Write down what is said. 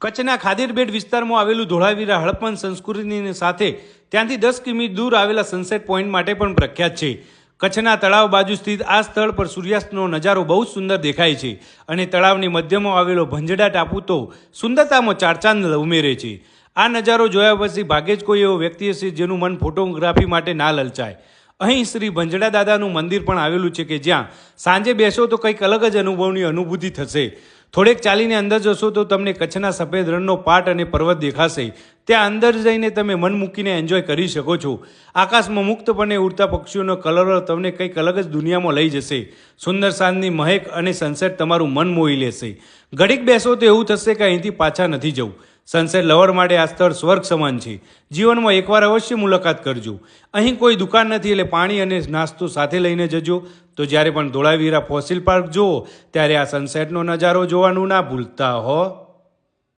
કચ્છના ખાદીરબેટ વિસ્તારમાં આવેલું ધોળાવીરા હડપન સંસ્કૃતિની સાથે ત્યાંથી દસ કિમી દૂર આવેલા સનસેટ પોઈન્ટ માટે પણ પ્રખ્યાત છે. કચ્છના તળાવ બાજુ સ્થિત આ સ્થળ પર સૂર્યાસ્તનો નજારો બહુ જ સુંદર દેખાય છે અને તળાવની મધ્યમાં આવેલો ભંજડા ટાપુ તો સુંદરતામાં ચારચાંદ ઉમેરે છે. આ નજારો જોયા પછી ભાગ્યે જ કોઈ એવો વ્યક્તિ હશે જેનું મન ફોટોગ્રાફી માટે ના લલચાય. અહીં શ્રી ભંજડા દાદાનું મંદિર પણ આવેલું છે કે જ્યાં સાંજે બેસો તો કંઈક અલગ જ અનુભવની અનુભૂતિ થશે. થોડેક ચાલીને અંદર જશો તો તમને કચ્છના સફેદ રણનો પાટ અને પર્વત દેખાશે. ત્યાં અંદર જઈને તમે મન મૂકીને એન્જોય કરી શકો છો. આકાશમાં મુક્તપણે ઉડતા પક્ષીઓનો કલરો તમને કંઈક અલગ જ દુનિયામાં લઈ જશે. સુંદર સાંજની મહેક અને સનસેટ તમારું મન મોહી લેશે. ઘડીક બેસો તો એવું થશે કે અહીંથી પાછા નથી જવું. સનસેટ લવર માટે આ સ્થળ સ્વર્ગ સમાન છે. જીવનમાં એકવાર અવશ્ય મુલાકાત કરજો. અહીં કોઈ દુકાન નથી એટલે પાણી અને નાસ્તો સાથે લઈને જજો. તો જ્યારે પણ ધોળાવીરા ફોસિલ પાર્ક જુઓ, ત્યારે આ સનસેટનો નજારો જોવાનું ના ભૂલતા હો.